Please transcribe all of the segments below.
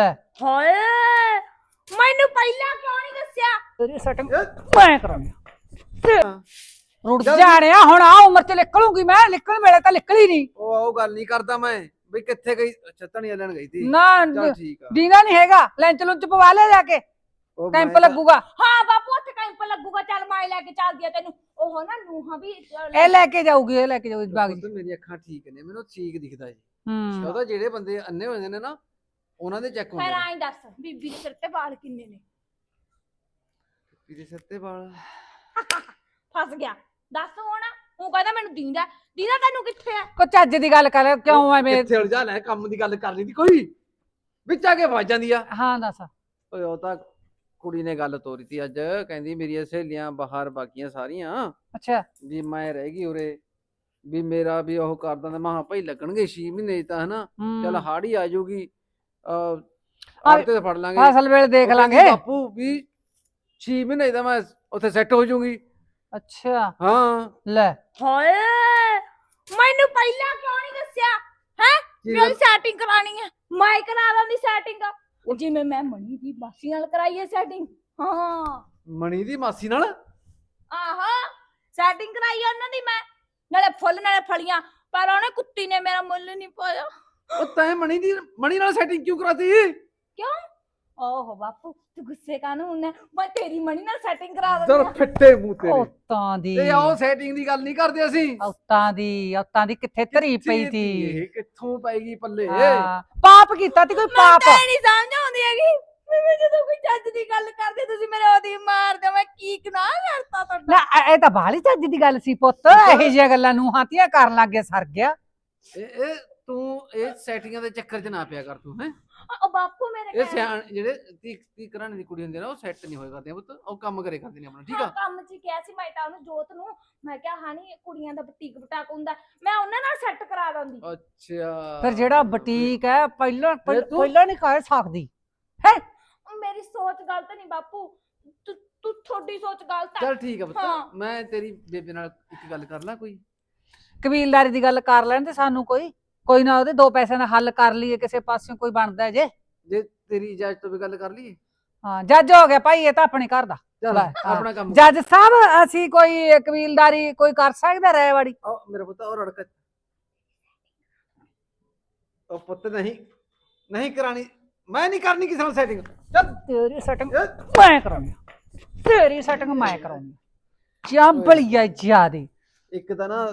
ਹਾਏ ਮੈਨੂੰ ਪਹਿਲਾਂ ਕਿਉਂ ਨਹੀਂ ਦੱਸਿਆ? ਤੇਰੀ ਸੈਟਿੰਗ ਮੈਂ ਕਰਾਂਗੀ। ਰੁੜ ਜਾਣਿਆ ਹੁਣ ਆ ਉਮਰ ਚ ਨਿਕਲੂਗੀ ਮੈਂ ਨਿਕਲ ਵੇਲੇ ਤਾਂ ਨਿਕਲੀ ਨਹੀਂ। ਉਹ ਉਹ ਗੱਲ ਨਹੀਂ ਕਰਦਾ ਮੈਂ ਬਈ ਕਿੱਥੇ ਗਈ? ਅੱਛਾ ਧਣੀਆਂ ਲੈਣ ਗਈ ਸੀ ਨਾ ਚੱਲ ਠੀਕ ਆ। ਦੀਨਾ ਨਹੀਂ ਹੈਗਾ ਲੈਂਚ ਲੁੰਚ ਪਵਾ ਲੈ ਜਾ ਕੇ। ਉਹ ਕੈਂਪ ਮੈਂ ਤਾਂ- ਲੱਗੂਗਾ। ਹਾਂ ਬਾਪੂ ਉੱਥੇ ਕੈਂਪ ਲੱਗੂਗਾ। ਚੱਲ ਮੈਂ ਲੈ ਕੇ ਚੱਲਦੀ ਆ ਤੈਨੂੰ। ਉਹ ਨਾ ਨੂਹਾਂ ਵੀ ਇਹ ਲੈ ਕੇ ਜਾਊਗੀ ਇਹ ਲੈ ਕੇ ਜਾਊਗੀ ਬਾਗ ਪੁੱਤ, ਅੱਖਾਂ ਠੀਕ ਨੇ ਮੈਨੂੰ ਠੀਕ ਦਿਖਦਾ ਜੀ। ਹੂੰ। ਉਹਦਾ ਜਿਹੜੇ ਬੰਦੇ ਅੰਨੇ ਹੋ ਜਾਂਦੇ ਨੇ ਨਾ ਉਹਨਾਂ ਦੇ ਚੈੱਕ ਹੁੰਦੇ ਫਿਰ ਨੇ। ਆਈ ਦੱਸ ਬੀਬੀ ਦੇ ਸਿਰ ਤੇ ਵਾਲ ਕਿੰਨੇ ਨੇ? ਇਹਦੇ ਸਿਰ ਤੇ ਵਾਲ। ਫਸ ਗਿਆ। ਦੱਸ ਹੁਣ ਉਹ ਕਹਿੰਦਾ ਮੈਨੂੰ ਦੀਂਦਾ। ਦੀਂਦਾ ਤੈਨੂੰ ਕਿੱਥੇ ਆ? ਕੋ ਚੱਜ ਦੀ ਗੱਲ ਕਰ ਕਿਉਂ ਐਵੇਂ? ਕਿੱਥੇ ਉਲਝਾ ਲੈ ਕੰਮ ਦੀ ਗੱਲ ਕਰ ਲਈ ਦੀ ਕੋਈ। ਵਿੱਚ ਆ ਕੇ ਵੱਜ ਜਾਂਦੀ ਆ। ਹਾਂ ਦੱਸ। ਓਏ ਉਹ ਤਾਂ ਕੁੜੀ ਨੇ ਗੱਲ ਤੋਰੀ ਤੀ ਅੱਜ। ਕਹਿੰਦੀ ਮੇਰੀਆਂ ਸਹੇਲੀਆਂ ਬਾਹਰ ਬਾਕੀਆਂ ਸਾਰੀਆਂ। ਅੱਛਾ। ਵੀ ਮੈਂ ਰਹਿ ਗਈ ਉਰੇ। ਵੀ ਮੇਰਾ ਵੀ ਉਹ ਕਰ ਦਿੰਦਾ। ਮਹਾ ਭਾਈ ਲੱਗਣਗੇ 6 ਮਹੀਨੇ ਤਾਂ ਹਨਾ। ਹੂੰ। ਚੱਲ ਹਾੜੀ ਆ ਜਾਊਗੀ। ਆੜਤੇ ਤੇ ਫੜ ਲਾਂਗੇ। ਫਸਲ ਵੇਲੇ ਦੇਖ ਲਾਂਗੇ। ਬਾਪੂ ਵੀ 6 ਮਹੀਨੇ ਦਾ ਮੈਂ ਉੱਥੇ ਸੈੱਟ ਹੋ ਜਾਊਂਗੀ। ਅੱਛਾ। ਹਾਂ। ਲੈ। ਹਾਏ ਮੈਨੂੰ ਪਹਿਲਾਂ ਕਿਉਂ ਨਹੀਂ ਦੱਸਿਆ? ਹੈ? ਮੇਰੀ ਸੈਟਿੰਗ ਕਰਾਣੀ ਹੈ ਮੈਂ ਕਰਾ ਦਾਂਦੀ ਸੈਟਿੰਗ ਜਿਵੇਂ ਮੈਂ ਮਣੀ ਦੀ ਮਾਸੀ ਨਾਲ ਕਰਾਈ ਹੈ ਸੈਟਿੰਗ ਹਾਂ। ਮਣੀ ਦੀ ਮਾਸੀ ਨਾਲ? ਆਹਾ। ਸੈਟਿੰਗ ਕਰਾਈ ਉਹਨਾਂ ਦੀ ਮੈਂ। ਨਾਲੇ ਫੁੱਲ ਨਾਲੇ ਫਲੀਆਂ ਪਰ ਉਹਨੇ ਕੁੱਤੀ ਨੇ ਮੇਰਾ ਮੁੱਲ ਨਹੀਂ ਪਾਇਆ। ਉਹ ਤੈਂ ਮਣੀ ਦੀ ਮਣੀ ਨਾਲ ਸੈਟਿੰਗ ਕਿਉਂ ਕਰਾਤੀ? ਕਿਉਂ? ਓਹ ਬਾਪੂ ਤੂੰ ਗੁੱਸੇ ਕਾਨੂੰ ਹੁੰਨਾ ਮੈਂ ਤੇਰੀ ਮਣੀ ਨਾਲ ਸੈਟਿੰਗ ਕਰਾ ਦਰ ਦਿੰਦੀ ਫਿੱਟੇ ਮੂੰਹ ਤੇਰੇ। ਔਤਾਂ ਦੀ। ਤੇ ਆਓ ਸੈਟਿੰਗ ਦੀ ਗੱਲ ਨਹੀਂ ਕਰਦੇ ਅਸੀਂ। ਔਤਾਂ ਦੀ ਔਤਾਂ ਦੀ ਕਿੱਥੇ ਧਰੀ ਪਈ ਤੀ ਇਹ ਕਿੱਥੋਂ ਪੈਗੀ ਪੱਲੇ? ਹਾਂ, ਪਾਪ ਕੀਤਾ ਤੀ ਕੋਈ ਪਾਪ? ਤਾਂ ਇਹ ਨਹੀਂ ਸਮਝ ਆਉਂਦੀ ਹੈਗੀ। ਵੀ ਮੈਂ ਜਦੋਂ ਕੋਈ ਚੱਜ ਦੀ ਗੱਲ ਕਰਦੇ ਤੁਸੀਂ ਮੇਰੇ ਉਹਦੀ ਮਾਰਦੇ ਮੈਂ ਕੀ ਗੁਨਾਹ ਕਰਤਾ ਤੁਹਾਡਾ? ਨਾ ਇਹ- ਇਹ ਤਾਂ ਬਾਹਲੀ ਚੱਜ ਦੀ ਗੱਲ ਸੀ ਪੁੱਤ। ਇਹੋ ਜਿਹੀਆਂ ਗੱਲਾਂ ਨੂੰ ਹਾਤੀਆਂ ਕਰਨ ਲੱਗੇ ਸਰ ਗਿਆ। ਇਹ ਇਹ ਤੂੰ ਇਹ ਸੈਟਿੰਗਾਂ ਦੇ ਚੱਕਰ 'ਚ ਨਾ ਪਿਆ ਕਰ ਤੂੰ ਹੈ? ਉਹ ਬਾਪੂ ਮੇਰੇ ਇਹ ਸਿਆਣ ਜਿਹੜੇ ਤੀ ਤੀ ਕਰਾਣੇ ਦੀ ਕੁੜੀ ਹੁੰਦੀ ਆ ਨਾ ਉਹ ਸੈੱਟ ਨਹੀਂ ਹੋਏ ਕਰਦੇ ਪੁੱਤ। ਉਹ ਕੰਮ ਕਰੇ ਕਰਦੇ ਨੇ ਆਪਣਾ ਠੀਕ ਹਾਂ, ਆ ਕੰਮ 'ਚ ਹੀ ਕਿਹਾ ਸੀ ਮੈਂ ਤਾਂ ਉਹਨੂੰ ਜੋਤ ਨੂੰ। ਮੈਂ ਕਿਹਾ ਹਾਨੀ ਕੁੜੀਆਂ ਦਾ ਬਟੀਕ ਬਟਾਕ ਹੁੰਦਾ। ਮੈਂ ਉਹਨਾਂ ਨਾਲ ਸੈੱਟ ਕਰਾ ਦਿੰਦੀ। ਅੱਛਾ। ਫਿਰ ਜਿਹੜਾ ਬੁਟੀਕ ਹੈ ਪਹਿਲਾਂ ਫਿਰ ਤੂੰ- ਪਹਿਲਾਂ ਨਹੀਂ ਕਰ ਸਕਦੀ। ਮੇਰੀ ਸੋਚ ਗਲਤ ਨਹੀਂ ਬਾਪੂ। ਤੂੰ ਤੂੰ ਤੁਹਾਡੀ ਸੋਚ ਗਲਤ ਹੈ ਚੱਲ ਠੀਕ ਆ ਪੁੱਤ। ਹਾਂ। ਮੈਂ ਤੇਰੀ ਬੇਬੇ ਨਾਲ ਇੱਕ ਗੱਲ ਕਰ ਲਾਂ ਕੋਈ? ਕਬੀਲਦਾਰੀ ਦੀ ਗੱਲ ਕਰ ਲੈਣ ਤੇ ਸਾਨੂੰ ਕੋਈ। ਕੋਈ ਨਾ ਉਹਦੇ ਦੋ ਪੈਸਿਆਂ ਦਾ ਹੱਲ ਕਰ ਲਈਏ ਕਿਸੇ ਪਾਸਿਓਂ ਕੋਈ ਬਣਦਾ ਹੈ ਜੇ। ਜੇ ਤੇਰੀ ਇਜਾਜ਼ਤ ਤੋਂ ਵੀ ਗੱਲ ਕਰ ਲਈਏ। ਹਾਂ ਜੱਜ ਹੋ ਗਿਆ ਭਾਈ ਇਹ ਤਾਂ ਆਪਣੇ ਘਰ ਦਾ। ਚੱਲ ਲੈ, ਹਾਂ। ਆਪਣਾ ਕੰਮ ਜੱਜ ਸਾਹਿਬ ਅਸੀਂ ਕੋਈ ਕਬੀਲਦਾਰੀ ਕੋਈ ਕਰ ਸਕਦਾ ਰਹਿ ਵਾੜੀ ਆਓ ਮੇਰਾ ਪੁੱਤ ਉਹ ਰੜਕ। ਉਹ ਪੁੱਤ ਨਹੀਂ ਨਹੀਂ ਕਰਾਣੀ ਮੈਂ ਨਹੀਂ ਕਰਨੀ ਕਿਸੇ ਨਾਲ ਸੈਟਿੰਗ ਚੱਲ। ਤੇਰੀ ਸੈਟਿੰਗ ਇਹ ਮੈਂ ਕਰਾਉਣੀ ਆ। ਤੇਰੀ ਸੈਟਿੰਗ ਮੈਂ ਕਰਾਉਣੀ ਚਾਂਬਲੀ ਆ ਜਿਆਦੇ। ਇੱਕ ਤਾਂ ਨਾ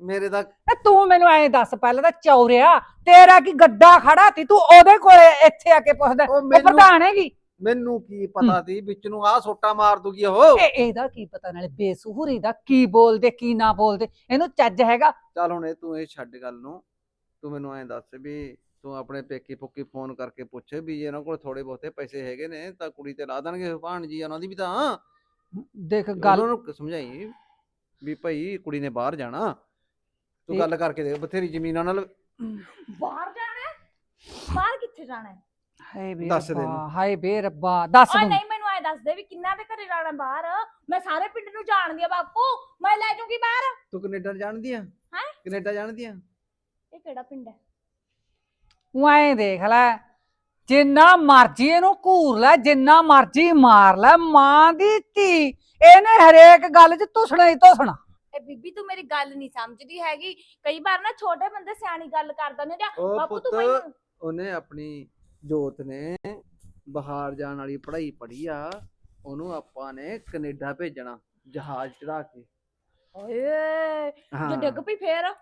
ਮੇਰੇ ਦਾ ਇਹ ਤੂੰ ਮੈਨੂੰ ਐਂ ਦੱਸ ਪਹਿਲਾਂ ਤਾਂ ਚੌਰਿਆ ਤੇਰਾ ਕੀ ਗੱਡਾ ਖੜਾ ਤੀ ਤੂੰ ਉਹਦੇ ਕੋਲੇ ਇੱਥੇ ਆ ਕੇ ਪੁੱਛਦਾ ਉਹ ਉਹ ਮੈਨੂੰ ਪ੍ਰਧਾਨ ਹੈਗੀ। ਮੈਨੂੰ ਕੀ ਪਤਾ ਸੀ ਵਿੱਚ ਨੂੰ ਆਹ ਸੋਟਾ ਮਾਰ ਦੂਗੀ ਉਹ। ਇਹ ਇਹਦਾ ਕੀ ਪਤਾ ਨਾਲੇ ਬੇਸੁਹਰੀ ਦਾ ਕੀ ਬੋਲਦੇ ਕੀ ਨਾ ਬੋਲਦੇ ਇਹਨੂੰ ਚੱਜ ਹੈਗਾ। ਚੱਲ ਹੁਣ ਇਹ ਤੂੰ ਇਹ ਛੱਡ ਗੱਲ ਨੂੰ ਤੂੰ ਮੈਨੂੰ ਐਂ ਦੱਸ ਵੀ ਤੂੰ ਆਪਣੇ ਪੇਕੀ ਪੁੱਕੀ ਫੋਨ ਕਰਕੇ ਪੁੱਛ ਵੀ ਜੇ ਇਹਨਾਂ ਕੋਲ ਥੋੜੇ ਬਹੁਤੇ ਪੈਸੇ ਹੈਗੇ ਨੇ ਤਾਂ ਕੁੜੀ ਤੇ ਲਾ ਦੇਣਗੇ ਭਾਣ ਜੀ ਉਹਨਾਂ ਦੀ ਵੀ ਤਾਂ। ਦੇਖ ਗੱਲ ਉਹਨਾਂ ਨੂੰ ਸਮਝਾਈ ਵੀ ਭਾਈ ਕੁੜੀ ਨੇ ਬਾਹਰ ਜਾਣਾ ਤੂੰ ਗੱਲ ਕਰਕੇ ਦੇਖ ਬਥੇਰੀ ਜ਼ਮੀਨਾਂ ਨਾਲ ਬਾਹਰ ਜਾਣਾ ਹੈ? ਬਾਹਰ ਕਿੱਥੇ ਜਾਣਾ ਹੈ? ਹਾਏ ਬੇ ਦੱਸ ਦੇ ਰੱਬਾ। ਹਾਏ ਬੇ ਰੱਬਾ ਦੱਸ ਓਏ ਦੂੰ ਨਹੀਂ ਮੈਨੂੰ ਐ ਦੱਸ ਦੇ ਵੀ ਕਿੰਨਾ ਦੇ ਘਰੇ ਜਾਣਾ ਬਾਹਰ? ਮੈਂ ਸਾਰੇ ਪਿੰਡ ਨੂੰ ਜਾਣਦੀ ਆ ਬਾਪੂ ਮੈਂ ਲੈ ਜਾਊਂਗੀ ਬਾਹਰ। ਤੂੰ ਕੈਨੇਡਾ ਜਾਣਦੀ ਆ? ਹੈਂ? ਕੈਨੇਡਾ ਜਾਣਦੀ ਆ? ਇਹ ਕਿਹੜਾ ਪਿੰਡ ਹੈ? ਤੂੰ ਐਂ ਦੇਖ ਲੈ ਜਿੰਨਾ ਮਰਜ਼ੀ ਇਹਨੂੰ ਘੂਰ ਲੈ ਜਿੰਨਾ ਮਰਜ਼ੀ ਮਾਰ ਲੈ ਮਾਂ ਦੀ ਧੀ। ਇਹਨੇ ਹਰੇਕ ਗੱਲ 'ਚ ਤੁਸਣਾ ਹੀ ਤੁਸਣਾ। ਇਹ ਬੀਬੀ ਤੂੰ ਮੇਰੀ ਗੱਲ ਨਹੀਂ ਸਮਝਦੀ ਹੈਗੀ। ਕਈ ਵਾਰ ਨਾ ਛੋਟੇ ਬੰਦੇ ਸਿਆਣੀ ਗੱਲ ਕਰ ਦਿੰਦੇ ਨੇ ਉਹ ਬਾਪੂ ਪੁੱਤ ਤੂੰ ਮੈਨੂੰ ਉਹਨੇ ਆਪਣੀ ਜੋਤ ਨੇ ਬਾਹਰ ਜਾਣ ਵਾਲੀ ਪੜ੍ਹਾਈ ਪੜ੍ਹੀ ਆ ਉਹਨੂੰ ਆਪਾਂ ਨੇ ਕੈਨੇਡਾ ਭੇਜਣਾ ਜਹਾਜ਼ ਚੜਾ ਕੇ। ਓਏ ਜੇ ਡਿੱਗ ਪਈ ਫੇਰ?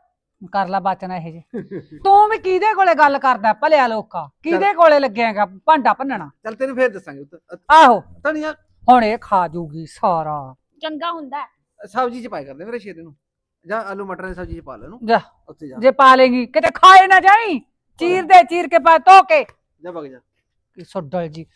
ਕਰ ਲੈ ਬਚਨਾ ਇਹ ਜੇ ਤੂੰ ਵੀ ਕਿਹਦੇ ਕੋਲੇ ਗੱਲ ਕਰਦਾ ਭਲਿਆ ਲੋਕਾ? ਕਿਹਦੇ ਕੋਲੇ ਲੱਗਿਆਗਾ ਭਾਂਡਾ ਭੰਨਣਾ? ਚੱਲ ਤੈਨੂੰ ਫੇਰ ਦੱਸਾਂਗੇ ਉੱਤ ਆਹੋ। ਧਨੀਆ। ਹੁਣ ਇਹ ਖਾ ਜੂਗੀ ਸਾਰਾ। ਚੰਗਾ ਹੁੰਦਾ। ਹੈ। ਸਬਜ਼ੀ ਚ ਪਾਏ ਕਰਦੇ ਮੇਰੇ ਸ਼ੇਰੇ ਨੂੰ। ਜਾਂ ਆਲੂ ਮਟਰ ਦੀ ਸਬਜ਼ੀ ਚ ਪਾ ਲੈ ਇਹਨੂੰ। ਜਾ। ਉੱਥੇ ਜਾ। ਜੇ ਪਾ ਲੇਗੀ ਕਿਤੇ ਖਾਏ ਨਾ ਜਾਈ। ਚੀਰ ਦੇ ਚੀਰ ਕੇ ਪਾ ਧੋ ਕੇ। ਜਾ ਵਗ ਜਾ। ਕੀ ਸੁੱਡਲ ਜੀ।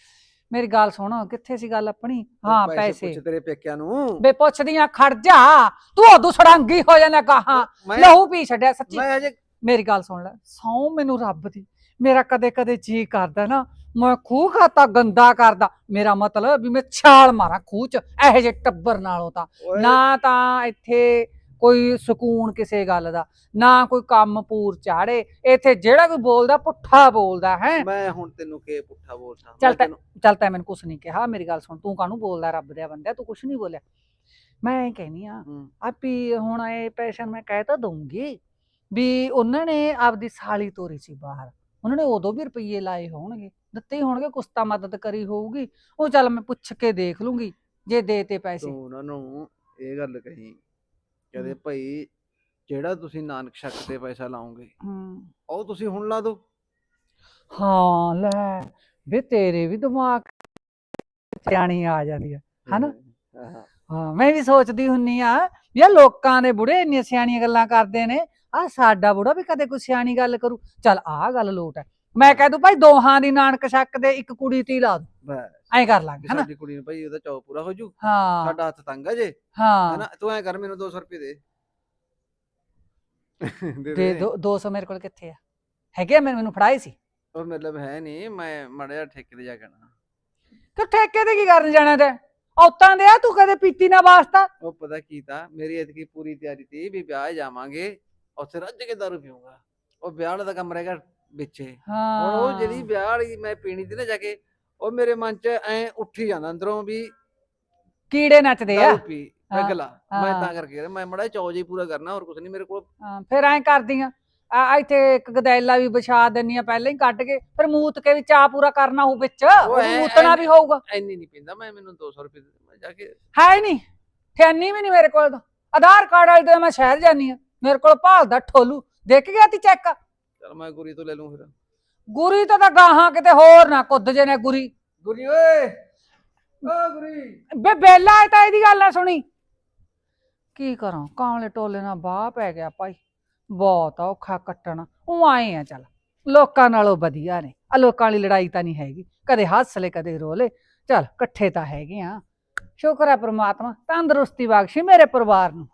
ਮੇਰੀ ਗੱਲ ਸੁਣ ਕਿੱਥੇ ਸੀ ਗੱਲ ਆਪਣੀ? ਹਾਂ ਉਹ ਪੈਸੇ। ਪੁੱਛ ਤੇਰੇ ਪੇਕਿਆਂ ਨੂੰ। ਬੇ ਪੁੱਛਦੀਆਂ ਖੜ ਜਾ। ਤੂੰ ਉਦੋਂ ਸੜਾਂਗੀ ਹੋ ਜਾਣਾ ਕਹਾ ਲਹੂ ਪੀ ਛੱਡਿਆ ਸੱਚੀ। ਮੈਂ ਅਜੇ ਮੇਰੀ ਗੱਲ ਸੁਣ ਲੈ ਸੌ ਮੈਨੂੰ ਰੱਬ ਦੀ। ਮੇਰਾ ਕਦੇ ਕਦੇ ਜੀ ਕਰਦਾ ਨਾ ਮੈਂ ਖੂਹ ਖਾਤਾ ਗੰਦਾ ਕਰਦਾ। ਮੇਰਾ ਮਤਲਬ ਵੀ ਮੈਂ ਛਾਲ ਮਾਰਾਂ ਖੂਹ ਚ ਇਹੋ ਜਿਹੇ ਟੱਬਰ ਨਾਲੋਂ ਤਾਂ। ਨਾ ਤਾਂ ਇੱਥੇ ਕੋਈ ਸਕੂਨ ਕਿਸੇ ਗੱਲ ਦਾ ਨਾ ਕੋਈ ਕੰਮ ਪੂਰ ਚਾੜੇ। ਇੱਥੇ ਜਿਹੜਾ ਕੋਈ ਬੋਲਦਾ ਪੁੱਠਾ ਬੋਲਦਾ ਹੈ। ਮੈਂ ਹੁਣ ਤੈਨੂੰ ਕੀ ਪੁੱਠਾ ਬੋਲਦਾ? ਚੱਲ ਤੈ- ਚੱਲ ਤੈਂ ਮੈਨੂੰ ਕੁਛ ਨਹੀਂ ਕਿਹਾ। ਮੇਰੀ ਗੱਲ ਸੁਣ ਤੂੰ ਕਾਹਨੂੰ ਬੋਲਦਾ? ਰੱਬ ਦੇ ਬੰਦਿਆ ਤੂੰ ਕੁਛ ਨਹੀਂ ਬੋਲਿਆ। ਮੈਂ ਇਹ ਕਹਿਨੀ ਆ ਆਪੀ ਹੁਣ ਇਹ ਪੈਸ਼ਨ ਮੈਂ ਕਹਿ ਤਾਂ ਦਊਂਗੀ। ਵੀ ਉਹਨਾਂ ਨੇ ਆਪਦੀ ਸਾਲੀ ਤੋਰੀ ਸੀ ਬਾਹਰ। ਉਹਨਾਂ ਨੇ ਉਦੋਂ ਵੀ ਰੁਪਈਏ ਲਾਏ ਹੋਣਗੇ ਦਿੱਤੇ ਹੋਣਗੇ ਕੁਛ ਤਾਂ ਮਦਦ ਕਰੀ ਹੋਊਗੀ। ਉਹ ਚੱਲ ਮੈਂ ਪੁੱਛ ਕੇ ਦੇਖ ਲੂੰਗੀ ਜੇ ਦੇ ਤੇ ਪੈਸੇ। ਤੂੰ ਉਹਨਾਂ ਨੂੰ ਇਹ ਗੱਲ ਕਹੀ ਕਹਦੇ। ਭਾਈ ਜਿਹੜਾ ਤੁਸੀਂ ਨਾਨਕ ਸ਼ੱਕ ਤੇ ਪੈਸਾ ਲਾਓਗੇ ਹੂੰ। ਉਹ ਤੁਸੀਂ ਹੁਣ ਲਾ ਦਿਓ ਹਾਂ ਲੈ ਵੇ ਤੇਰੇ ਵੀ ਦਿਮਾਗ ਸਿਆਣੀ ਆ ਜਾਂਦੀ ਆ ਹਨਾ? ਹਾਂ, ਹਾਂ। ਮੈਂ ਵੀ ਸੋਚਦੀ ਹੁੰਨੀ ਆ ਵੀ ਇਹ ਲੋਕਾਂ ਦੇ ਬੁੜੇ ਇੰਨੀਆਂ ਸਿਆਣੀਆਂ ਗੱਲਾਂ ਕਰਦੇ ਨੇ ਆ ਸਾਡਾ ਬੁੜਾ ਵੀ ਕਦੇ ਕੋਈ ਸਿਆਣੀ ਗੱਲ ਕਰੂ। ਚੱਲ ਆਹ ਗੱਲ ਲੋਟ ਹੈ ਮੈਂ ਕਹਿ ਦੂੰ ਭਾਈ ਦੋਹਾਂ ਦੀ ਨਾਨਕ ਸ਼ੱਕ ਦੇ ਇੱਕ ਕੁੜੀ ਤੀ ਲਾ ਦੋ। ਐਂ ਕਰ ਲਾਂਗੇ ਹਨਾ? ਸਾਡੀ ਕੁੜੀ ਨੂੰ ਭਾਈ ਉਹਦਾ ਚੌ ਪੂਰਾ ਹੋ ਜੂ ਹਾਂ। ਸਾਡਾ ਹੱਥ ਤੰਗ ਆ ਜੇ। ਹਾਂ। ਹਨਾ? ਤੂੰ ਐ ਕਰ ਮੈਨੂੰ 200 ਰੁਪਏ ਦੇ। ਦੇ ਦੇ ਦੋ। 200 ਮੇਰੇ ਕੋਲ ਕਿੱਥੇ ਆ? ਹੈਗੇ ਆ, ਮੈਨੂੰ ਮੈਨੂੰ ਫੜਾਏ ਸੀ। ਉਹ ਮਤਲਬ ਹੈ ਨਹੀਂ ਮੈਂ ਮੜਿਆ ਠੇਕੇ ਤੇ ਜਾ ਕੇ ਆਉਣਾ। ਕਿ ਠੇਕੇ ਤੇ ਕੀ ਕਰਨ ਜਾਣਾ ਤੇ? ਔਤਾਂ ਦੇ ਆ ਤੂੰ ਕਦੇ ਪੀਤੀ ਨਾ ਵਾਸਤਾ? ਉਹ ਪਤਾ ਕੀ ਤਾ ਮੇਰੀ ਇਤਕੀ ਪੂਰੀ ਤਿਆਰੀ ਤੀ ਵੀ ਵਿਆਹ ਜਾਵਾਂਗੇ। ਉੱਥੇ ਰੱਜ ਕੇ ਦਾਰੂ ਪੀਊਂਗਾ। ਉਹ ਵਿਆਹ ਵਾਲਾ ਦਾ ਕੰਮ ਰਹੇਗਾ ਵਿੱਚੇ। ਹੁਣ ਹਾਂ। ਉਹ ਜਿਹੜੀ ਵਿਆਹ ਵਾਲੀ ਮੈਂ ਪੀਣੀ ਤੀ ਨਾ ਜਾ ਕੇ ਉਹ ਮੇਰੇ ਮਨ 'ਚ ਐ ਉੱਠੀ ਜਾਂਦਾ ਅੰਦਰੋਂ ਵੀ ਕੀੜੇ ਨੱਚਦੇ ਆ। ਦਾਰੂ ਪੀ ਹਾਂ, ਅਗਲਾ ਮੈਂ ਹਾਂ। ਤਾਂ ਕਰਕੇ ਮੈਂ ਮੜਾ ਚੌਜ ਹੀ ਪੂਰਾ ਕਰਨਾ ਹੋਰ ਕੁਝ ਨਹੀਂ ਮੇਰੇ ਕੋਲ। ਹਾਂ, ਫਿਰ ਐਂ ਕਰਦੀਆਂ। ਆ ਇੱਥੇ ਇੱਕ ਗਦੈਲਾ ਵੀ ਵਿਛਾ ਦਿੰਨੀ ਆ ਪਹਿਲਾਂ ਹੀ ਕੱਢ ਕੇ ਫਿਰ ਮੂਤ ਕੇ ਵੀ ਚਾਹ ਪੂਰਾ ਕਰਨਾ ਵਿੱਚ। ਉਹ ਐਂ- ਮੂਤਣਾ ਵੀ ਹੋਊਗਾ। ਐਨੀ ਨਹੀਂ ਪੀਂਦਾ ਮੈਂ ਮੈਨੂੰ 200 ਰੁਪਏ ਦੇ ਦੇ, ਮੈਂ ਜਾ ਕੇ ਹੈ ਹੀ ਨਹੀਂ ਠਿਆਨੀ ਵੀ ਨਹੀਂ ਮੇਰੇ ਕੋਲ ਤਾਂ। ਆਧਾਰ ਕਾਰਡ ਵਾਲੀ ਤੇ ਮੈਂ ਸ਼ਹਿਰ ਜਾਨੀ ਆ। ਮੇਰੇ ਕੋਲ ਭਾਲਦਾ ਠੋਲੂ। ਦੇਖ ਗਿਆ ਤੀ ਚੈੱਕ? ਚਲ ਮੈਂ ਗੁਰੀ ਤੋਂ ਲੈ ਲੂੰ ਫਿਰ। ਗੁਰੀ ਤਾਂ ਤਾਂ ਗਾਹਾਂ ਕਿਤੇ ਹੋਰ ਨਾ ਕੁੱਦ ਜੇ ਨੇ ਗੁਰੀ। ਗੁਰੀ ਓਏ। ਓ ਗੁਰੀ। ਬੇ ਬੇਲਾ ਹੈ ਤਾਂ ਇਹਦੀ ਗੱਲ ਨਾ ਸੁਣੀ। ਕੀ ਕਰਾਂ? ਕਾਂਵਲੇ ਟੋਲੇ ਨਾਲ ਬਾਹ ਪੈ ਗਿਆ ਭਾਈ। ਬਹੁਤ ਔਖਾ ਕੱਟਣਾ। ਉਹ ਆਏ ਆ ਚੱਲ। ਲੋਕਾਂ ਨਾਲੋਂ ਵਧੀਆ ਨੇ। ਆ ਲੋਕਾਂ ਵਾਲੀ ਲੜਾਈ ਤਾਂ ਨਹੀਂ ਹੈਗੀ। ਕਦੇ ਹੱਸ ਲੈ ਕਦੇ ਰੋ ਲੈ ਚੱਲ ਇਕੱਠੇ ਤਾਂ ਹੈਗੇ ਆ। ਸ਼ੁਕਰ ਹੈ ਪ੍ਰਮਾਤਮਾ। ਤੰਦਰੁਸਤੀ ਬਖਸ਼ੀ ਮੇਰੇ ਪਰਿਵਾਰ ਨੂੰ।